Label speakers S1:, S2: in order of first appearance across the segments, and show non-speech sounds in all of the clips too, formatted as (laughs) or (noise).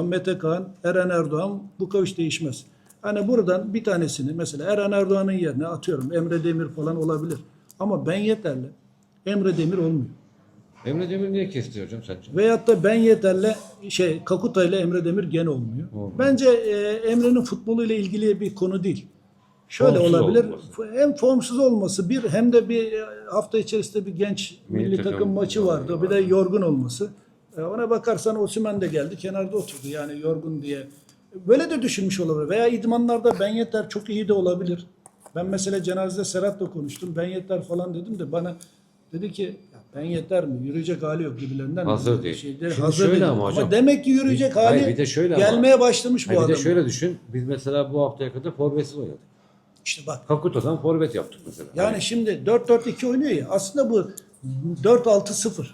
S1: Mete Kağan, Eren Erdoğan bu kavuş değişmez. Hani buradan bir tanesini mesela Eren Erdoğan'ın yerine atıyorum Emre Demir falan olabilir. Ama ben yeterli. Emre Demir olmuyor.
S2: Emre Demir niye kesti hocam sence?
S1: Veyahut da ben yeterli şey Kakuta ile Emre Demir gene olmuyor.
S2: Olmuyor.
S1: Bence e, Emre'nin futboluyla ilgili bir konu değil. Şöyle
S2: Formsuz
S1: olabilir.
S2: olması.
S1: Hem formsuz olması bir hem de bir e, hafta içerisinde bir genç
S2: Milli
S1: milli, takım,
S2: takım
S1: maçı vardı. Bir de yorgun olması. E, ona bakarsan Osimhen de geldi kenarda oturdu yani yorgun diye. Böyle de düşünmüş olabilir. Veya idmanlarda Ben Yeter çok iyi de olabilir. Ben mesela cenazede Serhat'la konuştum. Ben Yeter falan dedim de bana dedi ki ben yeter mi? Yürüyecek hali yok gibilerinden.
S2: Hazır değil.
S1: Şeyde,
S2: Şimdi
S1: hazır
S2: şöyle ama hocam.
S1: demek ki yürüyecek hali
S2: hayır, bir de şöyle ama-
S1: gelmeye başlamış bu
S2: Ha, bir
S1: adam.
S2: de şöyle düşün. Biz mesela bu haftaya kadar forvetsiz oynadık.
S1: İşte bak
S2: Kakuta'dan forvet yaptık mesela.
S1: Yani
S2: Hani
S1: şimdi 4-4-2 oynuyor ya. Aslında bu 4-6-0.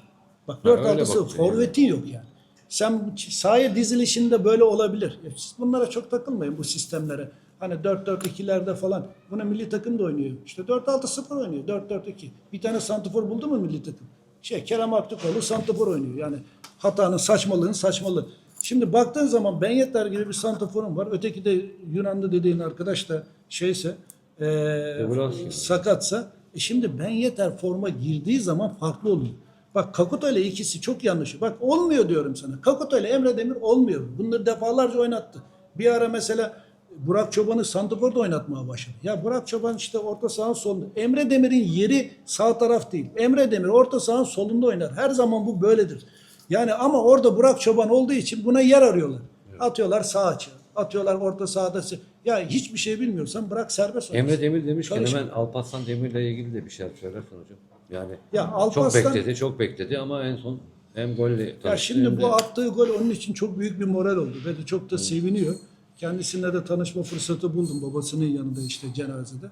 S1: Bak
S2: öyle
S1: 4-6-0.
S2: bakıyor
S1: Forvetin yok yani. Sen sahaya dizilişinde böyle olabilir. Siz bunlara çok takılmayın bu sistemlere. Hani 4-4-2'lerde falan. Buna milli takım da oynuyor. İşte 4-6-0 oynuyor. 4-4-2. Bir tane santifor buldu mu milli takım? Şey Kerem Aktürkoğlu santifor oynuyor. Yani hatanın saçmalığın saçmalığı. Şimdi baktığın zaman Ben Yeter gibi bir santiforum var. Öteki de Yunanlı dediğin arkadaş da şeyse
S2: Evrasya.
S1: sakatsa e şimdi ben yeter forma girdiği zaman farklı oluyor. Bak Kakuta ile ikisi çok yanlış. Bak olmuyor diyorum sana. Kakuta ile Emre Demir olmuyor. Bunları defalarca oynattı. Bir ara mesela Burak Çoban'ı Santifor'da oynatmaya başladı. Ya Burak Çoban işte orta sahanın solunda. Emre Demir'in yeri sağ taraf değil. Emre Demir orta sahanın solunda oynar. Her zaman bu böyledir. Yani ama orada Burak Çoban olduğu için buna yer arıyorlar. Atıyorlar sağ açı. Atıyorlar orta sahada. Ya hiçbir şey bilmiyorsan bırak serbest oynasın.
S2: Emre Demir demişken
S1: Çalışma.
S2: hemen Alparslan Demir'le ilgili de bir şeyler söylersen hocam. Yani
S1: Ya
S2: çok
S1: Alparslan-
S2: bekledi, çok bekledi ama en son hem golle
S1: Ya şimdi bu
S2: de-
S1: attığı gol onun için çok büyük bir moral oldu ve de çok da seviniyor. Kendisiyle de tanışma fırsatı buldum babasının yanında işte cenazede.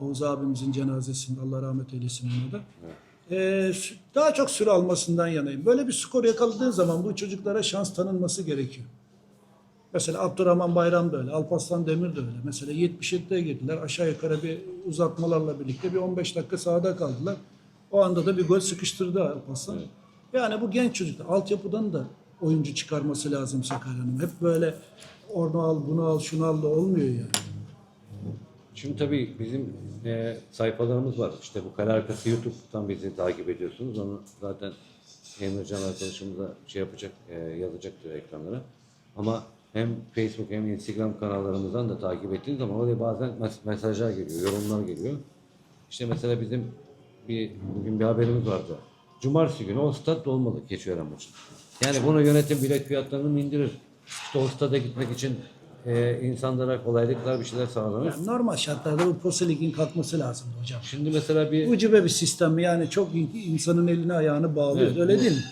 S1: Oğuz abimizin cenazesinde Allah rahmet eylesin ona da. Ee, şu- daha çok süre almasından yanayım. Böyle bir skor yakaladığın zaman bu çocuklara şans tanınması gerekiyor. Mesela Abdurrahman Bayram da öyle, Alparslan Demir de öyle. Mesela 77'de girdiler. Aşağı yukarı bir uzatmalarla birlikte bir 15 dakika sahada kaldılar. O anda da bir gol sıkıştırdı Alparslan. Yani bu genç çocuklar altyapıdan da oyuncu çıkarması lazım Sakarya'nın. Hep böyle onu al, bunu al, şunu al da olmuyor yani.
S2: Şimdi tabii bizim e, sayfalarımız var. İşte bu kale arkası YouTube'dan bizi takip ediyorsunuz. Onu zaten Emrecan arkadaşımız da şey yapacak, e, yazacaktır ekranlara. Ama hem Facebook hem Instagram kanallarımızdan da takip ettiğiniz zaman oraya bazen mes- mesajlar geliyor, yorumlar geliyor. İşte mesela bizim bir bugün bir haberimiz vardı. Cumartesi günü o stat dolmalı Keçiören maçı. Yani bunu yönetim bilet fiyatlarını indirir? İşte o stada gitmek için e, insanlara kolaylıklar bir şeyler sağlanır.
S1: Yani normal şartlarda bu Posta Lig'in kalkması lazım hocam.
S2: Şimdi mesela bir
S1: Ucube bir sistem yani çok insanın elini ayağını bağlıyor.
S2: Evet,
S1: Öyle
S2: bu-
S1: değil mi?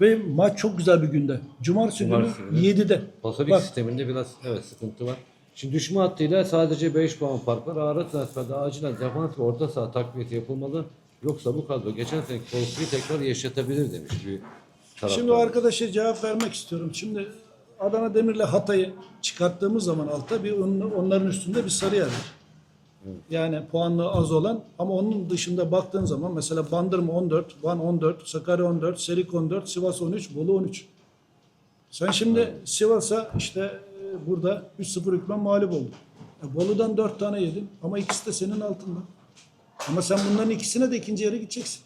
S1: Ve maç çok güzel bir günde. Cumartesi,
S2: Cumartesi
S1: günü
S2: günü.
S1: 7'de.
S2: Pasifik
S1: Bak
S2: sisteminde biraz evet sıkıntı var. Şimdi düşme hattıyla sadece 5 puan fark var. Ağrı transferde acilen defans ve orta saha takviyesi yapılmalı. Yoksa bu kadro geçen seneki korkuyu tekrar yaşatabilir demiş bir taraftar.
S1: Şimdi o arkadaşa cevap vermek istiyorum. Şimdi Adana Demir'le Hatay'ı çıkarttığımız zaman alta bir on- onların üstünde bir sarı yer var. Yani puanlı az olan ama onun dışında baktığın zaman mesela Bandırma 14, Van 14, Sakarya 14, Serik 14, Sivas 13, Bolu 13. Sen şimdi Sivas'a işte burada 3-0 hükmen mağlup oldun. E, Bolu'dan 4 tane yedin ama ikisi de senin altında. Ama sen bunların ikisine de ikinci yere gideceksin.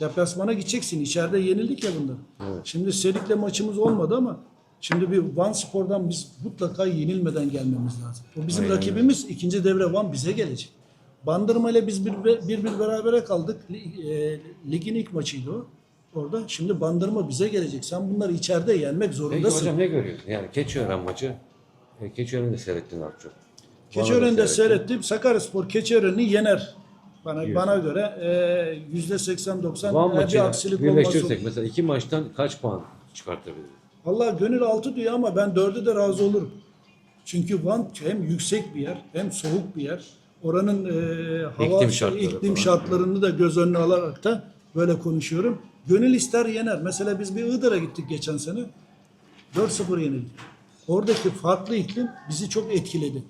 S1: Deplasmana gideceksin. İçeride yenildik ya bundan. Şimdi Serik'le maçımız olmadı ama şimdi bir Van Spor'dan biz mutlaka yenilmeden gelmemiz lazım. O bizim
S2: Aynen
S1: rakibimiz. ikinci devre Van bize gelecek. Bandırma ile biz bir, bir, bir berabere kaldık. E, ligin ilk maçıydı o. Orada. Şimdi Bandırma bize gelecek. Sen bunları içeride yenmek
S2: Peki
S1: zorundasın.
S2: hocam ne görüyorsun? Yani Keçiören maçı. E, Keçiören'i de seyrettin az çok.
S1: Keçiören'de seyrettim. Sakaryaspor Keçiören'i yener. Bana, bana göre e, yüzde 80-90
S2: Van
S1: eğer bir
S2: maçıyla
S1: aksilik olmaz.
S2: birleştirirsek mesela iki maçtan kaç puan çıkartabiliriz?
S1: Allah gönül altı diyor ama ben dördü de razı olurum. Çünkü Van hem yüksek bir yer hem soğuk bir yer. Oranın e, hava
S2: İklim şartları
S1: iklim
S2: falan.
S1: şartlarını da göz önüne alarak da böyle konuşuyorum. Gönül ister yener. Mesela biz bir Iğdır'a gittik geçen sene. 4-0 yenildik. Oradaki farklı iklim bizi çok etkiledi.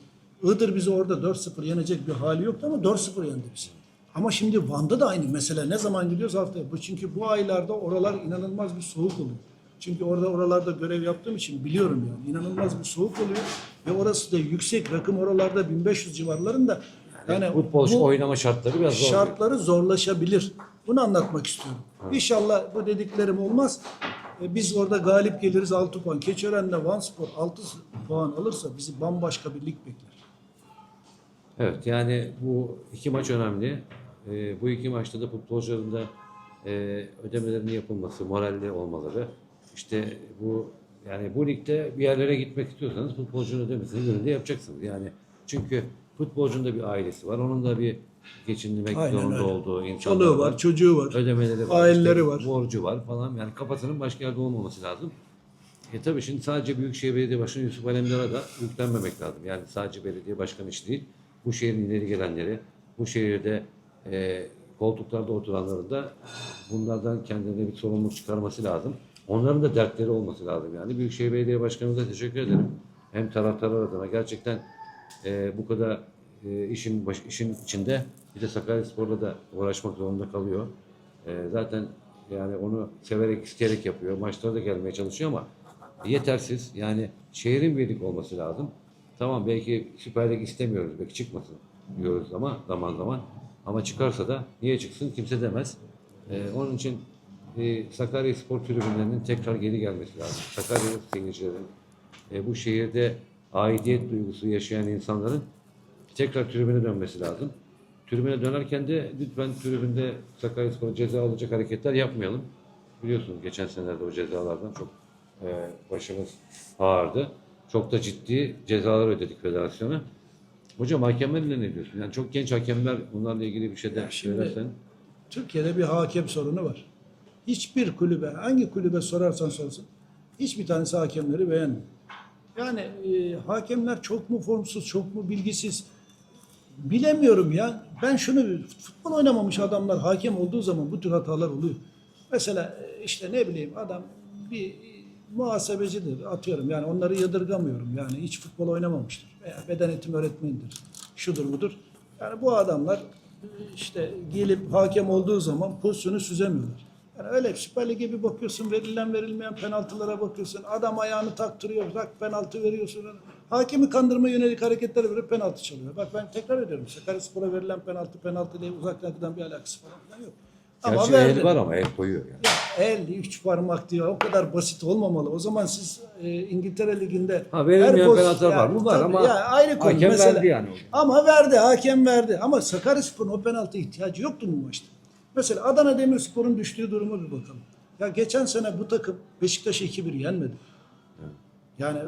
S1: Iğdır bizi orada 4-0 yenecek bir hali yoktu ama 4-0 yendi bizi. Ama şimdi Van'da da aynı. Mesela ne zaman gidiyoruz haftaya. Bu çünkü bu aylarda oralar inanılmaz bir soğuk oluyor. Çünkü orada oralarda görev yaptığım için biliyorum yani. İnanılmaz bir soğuk oluyor ve orası da yüksek rakım oralarda 1500 civarlarında. Yani
S2: Futbol
S1: bu
S2: oynama şartları biraz zor.
S1: şartları zorlaşabilir. Bunu anlatmak istiyorum. İnşallah bu dediklerim olmaz. E, Biz orada galip geliriz 6 puan. Keçören'de Vanspor 6 puan alırsa bizi bambaşka bir lig bekler.
S2: Evet yani bu iki maç önemli. Ee, bu iki maçta da futbolcuların da e, ödemelerinin yapılması, moralli olmaları. İşte bu yani bu ligde bir yerlere gitmek istiyorsanız futbolcunun ödemesini gününde yapacaksınız. Yani çünkü futbolcunun da bir ailesi var. Onun da bir geçindirmek
S1: Aynen
S2: zorunda
S1: öyle.
S2: olduğu insanlar
S1: Çoluğu var, çocuğu var.
S2: ödemeleri var,
S1: Aileleri
S2: işte
S1: var.
S2: borcu var falan. Yani kafasının başka yerde olmaması lazım. E tabii şimdi sadece Büyükşehir Belediye Başkanı Yusuf Alemdar'a da yüklenmemek lazım. Yani sadece belediye başkanı işi değil. Bu şehrin ileri gelenleri, bu şehirde e, koltuklarda oturanların da bunlardan kendilerine bir sorumluluk çıkarması lazım. Onların da dertleri olması lazım yani. Büyükşehir Belediye Başkanımıza teşekkür ederim. Hem taraftarlar adına gerçekten e, bu kadar e, işin baş, işin içinde bir de Sakaryaspor'la da uğraşmak zorunda kalıyor. E, zaten yani onu severek isteyerek yapıyor. Maçlara da gelmeye çalışıyor ama yetersiz. Yani şehrin birlik olması lazım. Tamam belki Süper Lig istemiyoruz. Belki çıkmasın diyoruz ama zaman zaman. Ama çıkarsa da niye çıksın kimse demez. E, onun için e, Sakarya Spor tribünlerinin tekrar geri gelmesi lazım. Sakarya seyircilerin e, bu şehirde aidiyet duygusu yaşayan insanların tekrar tribüne dönmesi lazım. Tribüne dönerken de lütfen tribünde Sakaryaspor'a ceza alacak hareketler yapmayalım. Biliyorsunuz geçen senelerde o cezalardan çok e, başımız ağırdı. Çok da ciddi cezalar ödedik federasyona. Hocam hakemlerle ne diyorsun? Yani çok genç hakemler bunlarla ilgili bir şey de söylersen.
S1: Türkiye'de bir hakem sorunu var. Hiçbir kulübe, hangi kulübe sorarsan sorsun, hiçbir tanesi hakemleri beğenmiyor. Yani e, hakemler çok mu formsuz, çok mu bilgisiz bilemiyorum ya. Ben şunu, futbol oynamamış adamlar hakem olduğu zaman bu tür hatalar oluyor. Mesela e, işte ne bileyim adam bir muhasebecidir atıyorum yani onları yadırgamıyorum yani hiç futbol oynamamıştır veya beden eğitimi öğretmenidir şudur budur yani bu adamlar e, işte gelip hakem olduğu zaman pozisyonu süzemiyorlar. Yani öyle Süper Lig'e bir bakıyorsun verilen verilmeyen penaltılara bakıyorsun adam ayağını taktırıyor bak penaltı veriyorsun. Hakemi kandırma yönelik hareketler verip penaltı çalıyor. Bak ben tekrar ediyorum Sakaryaspor'a verilen penaltı penaltı uzaktan giden bir alakası falan yok. Ama
S2: Gerçi
S1: verdi.
S2: el var ama el koyuyor yani.
S1: El, üç parmak diyor. O kadar basit olmamalı. O zaman siz e, İngiltere Ligi'nde...
S2: Ha,
S1: her poz-
S2: penaltılar var mı? Var ama
S1: ya, ayrı konu.
S2: hakem
S1: mesela.
S2: verdi yani.
S1: Ama verdi, hakem verdi. Ama Sakaryaspor'un o penaltı ihtiyacı yoktu bu maçta. Mesela Adana Demirspor'un düştüğü duruma bir bakalım. Ya geçen sene bu takım Beşiktaş'ı 2-1 yenmedi. Yani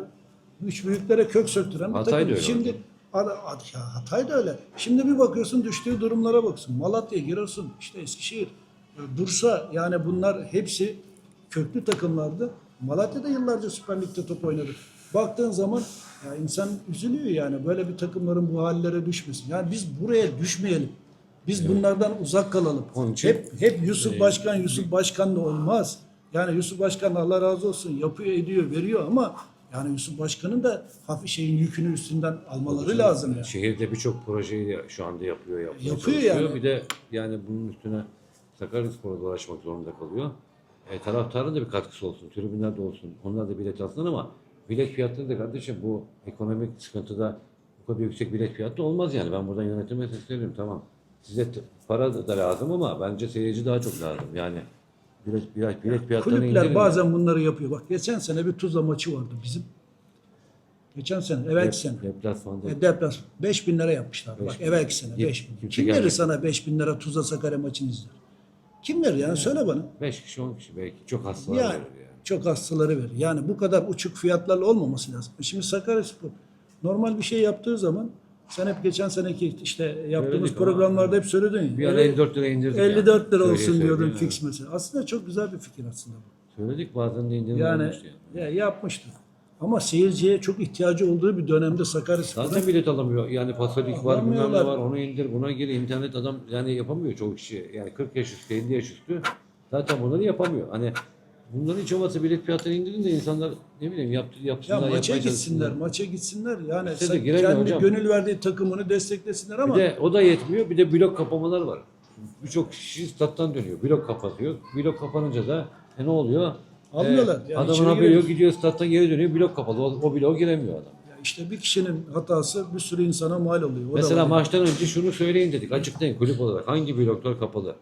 S1: üç büyüklere kök söktüren bir takım. Şimdi Ad- ya Hatay da öyle. Şimdi bir bakıyorsun düştüğü durumlara bakıyorsun. Malatya, Giresun, işte Eskişehir, e, Bursa yani bunlar hepsi köklü takımlardı. Malatya'da yıllarca Süper Lig'de top oynadı. Baktığın zaman ya insan üzülüyor yani böyle bir takımların bu hallere düşmesin. Yani biz buraya düşmeyelim. Biz bunlardan uzak kalalım.
S2: Onun için-
S1: hep hep Yusuf Başkan, Yusuf Başkan da olmaz. Yani Yusuf Başkan Allah razı olsun yapıyor, ediyor, veriyor ama yani Yusuf Başkan'ın da hafif şeyin yükünü üstünden almaları lazım yani.
S2: Şehirde birçok projeyi şu anda yapıyor.
S1: Yapıyor
S2: çalışıyor.
S1: yani.
S2: Bir de yani bunun üstüne Sakaryaspor'a ulaşmak zorunda kalıyor. E, taraftarın da bir katkısı olsun. Tribünler de olsun. Onlar da bilet alsın ama bilet fiyatları da kardeşim bu ekonomik sıkıntıda bu kadar yüksek bilet fiyatı olmaz yani. Ben buradan yönetime sesleniyorum. Tamam. Size para da- lazım ama bence seyirci daha çok lazım. Yani bilet, bilet, bilet fiyatlarını
S1: Kulüpler
S2: indirin.
S1: bazen bunları yapıyor. Bak geçen sene bir Tuzla maçı vardı bizim. Geçen sene, evvelki sene.
S2: Dep- Deplasmanda.
S1: E, deplasman. 5 bin lira yapmışlar.
S2: Beş
S1: Bak
S2: bin.
S1: evvelki sene
S2: Yet-
S1: 5 bin.
S2: kimse
S1: Kim verir
S2: gelmedi.
S1: sana 5 bin lira Tuzla Sakarya maçını izler? Kim verir yani söyle bana.
S2: 5 kişi 10 kişi belki. Çok hastalar
S1: Yani
S2: verir yani.
S1: çok hastaları verir. Yani bu kadar uçuk fiyatlarla olmaması lazım. E Şimdi Sakaryaspor normal bir şey yaptığı zaman sen hep geçen seneki işte yaptığımız
S2: Söyledik ama-
S1: programlarda hep söyledin.
S2: Bir ara 54 lira indirdik.
S1: 54 lira
S2: yani.
S1: olsun
S2: Söyleye
S1: diyordun fix mesela. Aslında çok güzel bir fikir aslında bu.
S2: Söyledik bazen de indirim
S1: Yani
S2: olmuştu yani.
S1: ya yapmıştı. Ama seyirciye çok ihtiyacı olduğu bir dönemde Sakaryaspor'un
S2: Zaten bilet alamıyor. Yani pasolik var, bilmem ne var, onu indir, buna gir. internet adam yani yapamıyor çoğu kişi. Yani 40 yaş üstü, 50 yaş üstü zaten bunları yapamıyor. Hani bunların hiç olmazsa bilet fiyatları indirin de insanlar ne bileyim yaptı,
S1: ya
S2: yapsınlar,
S1: maça
S2: yapmaya
S1: gitsinler,
S2: çalışsınlar.
S1: maça gitsinler. Yani
S2: İşte de
S1: sen
S2: giremiyor
S1: kendi
S2: hocam.
S1: gönül verdiği takımını desteklesinler ama
S2: Bir de o da yetmiyor. Bir de blok kapamalar var. Birçok kişi stat'tan dönüyor. Blok kapatıyor. Blok kapanınca da e ne oluyor?
S1: Almıyorlar.
S2: E,
S1: Yani
S2: adamın
S1: içeri
S2: haberi
S1: giremiyor.
S2: yok gidiyor statta geri dönüyor blok kapalı. O, o bloğa giremiyor adam.
S1: Ya işte bir kişinin hatası bir sürü insana mal oluyor. O da
S2: Mesela
S1: var.
S2: maçtan önce şunu söyleyin dedik. Açıklayın kulüp olarak. Hangi bloklar kapalı?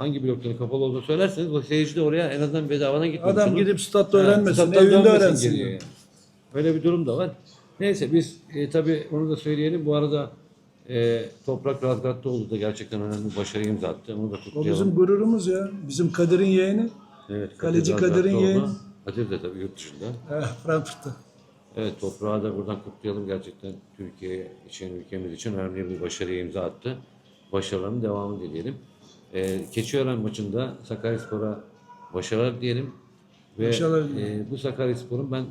S2: Hangi blokların kapalı olduğunu söylerseniz o seyirci de oraya en azından bedavadan gitmemiş
S1: Adam gidip statta öğrenmesin,
S2: stat'tan
S1: evinde
S2: dönmesin
S1: öğrensin.
S2: yani. Öyle bir durum da var. Neyse biz e, tabii onu da söyleyelim. Bu arada e, Toprak Razgatlıoğlu da gerçekten önemli bir başarı imza attı. Onu da
S1: O
S2: kutlayalım.
S1: bizim gururumuz ya. Bizim Kadir'in yeğeni.
S2: evet,
S1: kaleci
S2: Kadir
S1: Kadir'in
S2: Razgatlıoğlu.
S1: yeğeni.
S2: Kadir de tabii yurt dışında.
S1: Eh, Frankfurt'ta.
S2: Evet toprağı da buradan kutlayalım. Gerçekten Türkiye için, ülkemiz için önemli bir başarıya imza attı. Başarıların devamını dileyelim. Ee, Keçiören maçında Sakaryaspor'a başarılar diyelim. Ve
S1: Başarılar
S2: e, bu Sakaryaspor'un ben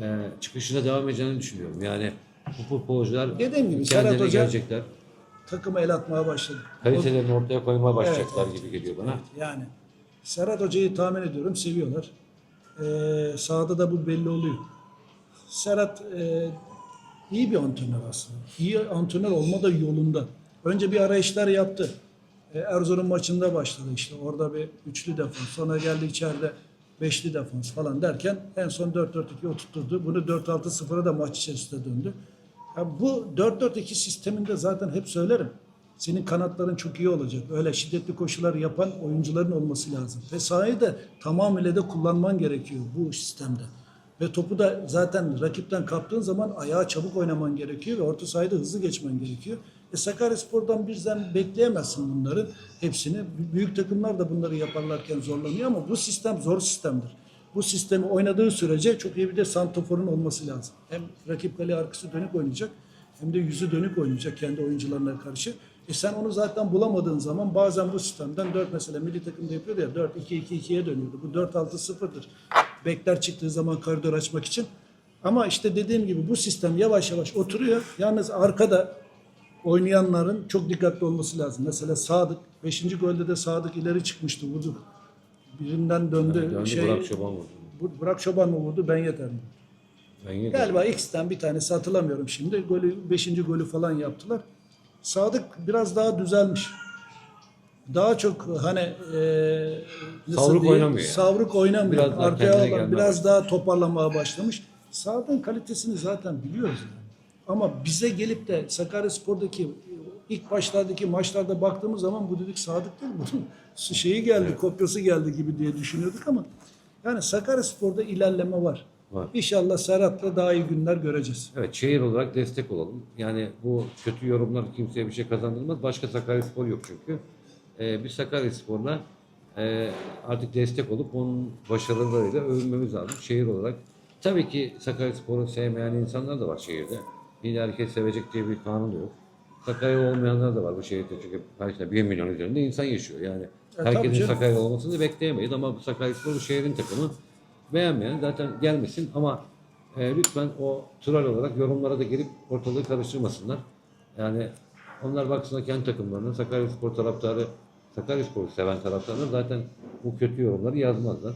S2: e, çıkışına devam edeceğini düşünüyorum. Yani bu futbolcular
S1: Dediğim gibi
S2: kendilerine
S1: Serhat Hoca-
S2: gelecekler.
S1: Takıma el atmaya başladı.
S2: Kalitelerini ortaya koymaya başlayacaklar gibi geliyor bana.
S1: Yani Serhat Hoca'yı tahmin ediyorum seviyorlar. Ee, sahada da bu belli oluyor. Serhat e, iyi bir antrenör aslında. İyi antrenör olma da yolunda. Önce bir arayışlar yaptı. E, Erzurum maçında başladı işte. Orada bir üçlü defans. Sonra geldi içeride beşli defans falan derken en son 4-4-2 oturtturdu. Bunu 4-6-0'a da maç içerisinde döndü. Ya bu 4-4-2 sisteminde zaten hep söylerim. Senin kanatların çok iyi olacak. Öyle şiddetli koşular yapan oyuncuların olması lazım. Ve sahayı da tamamıyla da kullanman gerekiyor bu sistemde. Ve topu da zaten rakipten kaptığın zaman ayağa çabuk oynaman gerekiyor ve orta sahada hızlı geçmen gerekiyor. E Sakaryaspor'dan birden bekleyemezsin bunların hepsini. Büyük takımlar da bunları yaparlarken zorlanıyor ama bu sistem zor sistemdir. Bu sistemi oynadığı sürece çok iyi bir de santoforun olması lazım. Hem rakip kale arkası dönük oynayacak hem de yüzü dönük oynayacak kendi oyuncularına karşı. E sen onu zaten bulamadığın zaman bazen bu sistemden 4 mesela milli takımda yapıyordu ya 4-2-2-2'ye dönüyordu. Bu 4-6-0'dır. Bekler çıktığı zaman koridor açmak için. Ama işte dediğim gibi bu sistem yavaş yavaş oturuyor. Yalnız arkada oynayanların çok dikkatli olması lazım. Mesela Sadık 5. golde de Sadık ileri çıkmıştı vurdu. Birinden döndü.
S2: Döndü
S1: şey,
S2: Burak Çoban vurdu.
S1: Bu- Burak Çoban mı vurdu ben yeter mi?
S2: Ben yedim.
S1: Galiba X'ten bir tanesi hatırlamıyorum şimdi. Golü, beşinci golü falan yaptılar. Sadık biraz daha düzelmiş. Daha çok hani e,
S2: Savruk
S1: diyeyim?
S2: oynamıyor.
S1: Savruk oynamıyor.
S2: Biraz daha
S1: Arkaya
S2: gelmeye
S1: biraz daha toparlamaya başlamış. Sadık'ın kalitesini zaten biliyoruz. yani. Ama bize gelip de Sakaryaspor'daki ilk başlardaki maçlarda baktığımız zaman bu dedik Sadık değil bunun (laughs) şeyi geldi, kopyası geldi gibi diye düşünüyorduk ama yani Sakaryaspor'da ilerleme var.
S2: Var.
S1: İnşallah Serhat'la daha iyi günler göreceğiz.
S2: Evet şehir olarak destek olalım. Yani bu kötü yorumlar kimseye bir şey kazandırmaz. Başka Sakaryaspor yok çünkü. Ee, biz Sakaryaspor'la e, artık destek olup onun başarılarıyla övünmemiz lazım şehir olarak. Tabii ki Sakaryaspor'u sevmeyen insanlar da var şehirde. Yine herkes sevecek diye bir kanun yok. Sakarya olmayanlar da var bu şehirde çünkü belki 1 milyon üzerinde insan yaşıyor. Yani
S1: E,
S2: herkesin. Sakarya olmasını bekleyemeyiz ama bu Sakaryaspor bu şehrin takımı. Beğenmeyen zaten gelmesin ama e, lütfen o troll olarak yorumlara da gelip ortalığı karıştırmasınlar. Yani onlar baksınlar kendi takımlarına Sakaryaspor taraftarı Sakaryaspor'u seven taraftarlar zaten bu kötü yorumları yazmazlar.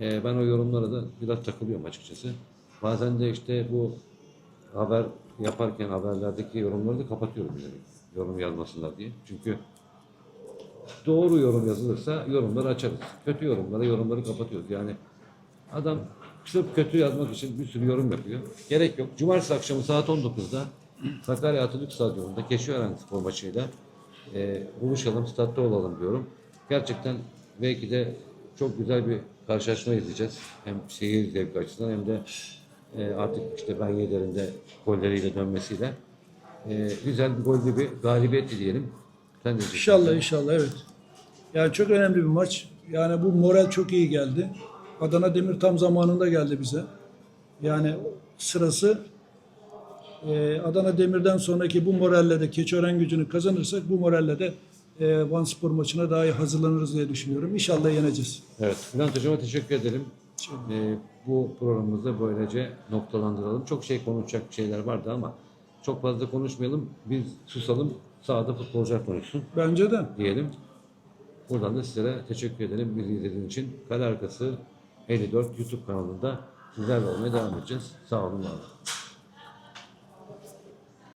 S2: E, ben o yorumlara da biraz takılıyorum açıkçası. Bazen de işte bu haber yaparken haberlerdeki yorumları da kapatıyorum bilerek. Yorum yazmasınlar diye. Çünkü doğru yorum yazılırsa yorumları açarız. Kötü yorumlara yorumları kapatıyoruz. Yani adam sırf kötü yazmak için bir sürü yorum yapıyor. Gerek yok. Cumartesi akşamı saat 19'da Sakarya Atatürk Stadyumu'nda Keşiören spor maçıyla e, buluşalım, statta olalım diyorum. Gerçekten belki de çok güzel bir karşılaşma izleyeceğiz. Hem seyir zevki açısından hem de e, artık işte ben yederinde golleriyle dönmesiyle e, güzel bir gollü bir galibiyet dileyelim. Sen de
S1: İnşallah inşallah evet. Yani çok önemli bir maç. Yani bu moral çok iyi geldi. Adana Demir tam zamanında geldi bize. Yani sırası e, Adana Demir'den sonraki bu moralle de Keçiören gücünü kazanırsak bu moralle de e, Van Spor maçına daha iyi hazırlanırız diye düşünüyorum. İnşallah yeneceğiz.
S2: Evet, Bülent Hocam'a teşekkür edelim. Ee, bu programımızda böylece noktalandıralım. Çok şey konuşacak şeyler vardı ama çok fazla konuşmayalım. Biz susalım, sahada futbolcular konuşsun
S1: Bence de.
S2: diyelim. Buradan da sizlere teşekkür edelim bizi izlediğiniz için. Kale Arkası 54 YouTube kanalında sizlerle olmaya devam edeceğiz. Sağ olun, var olun.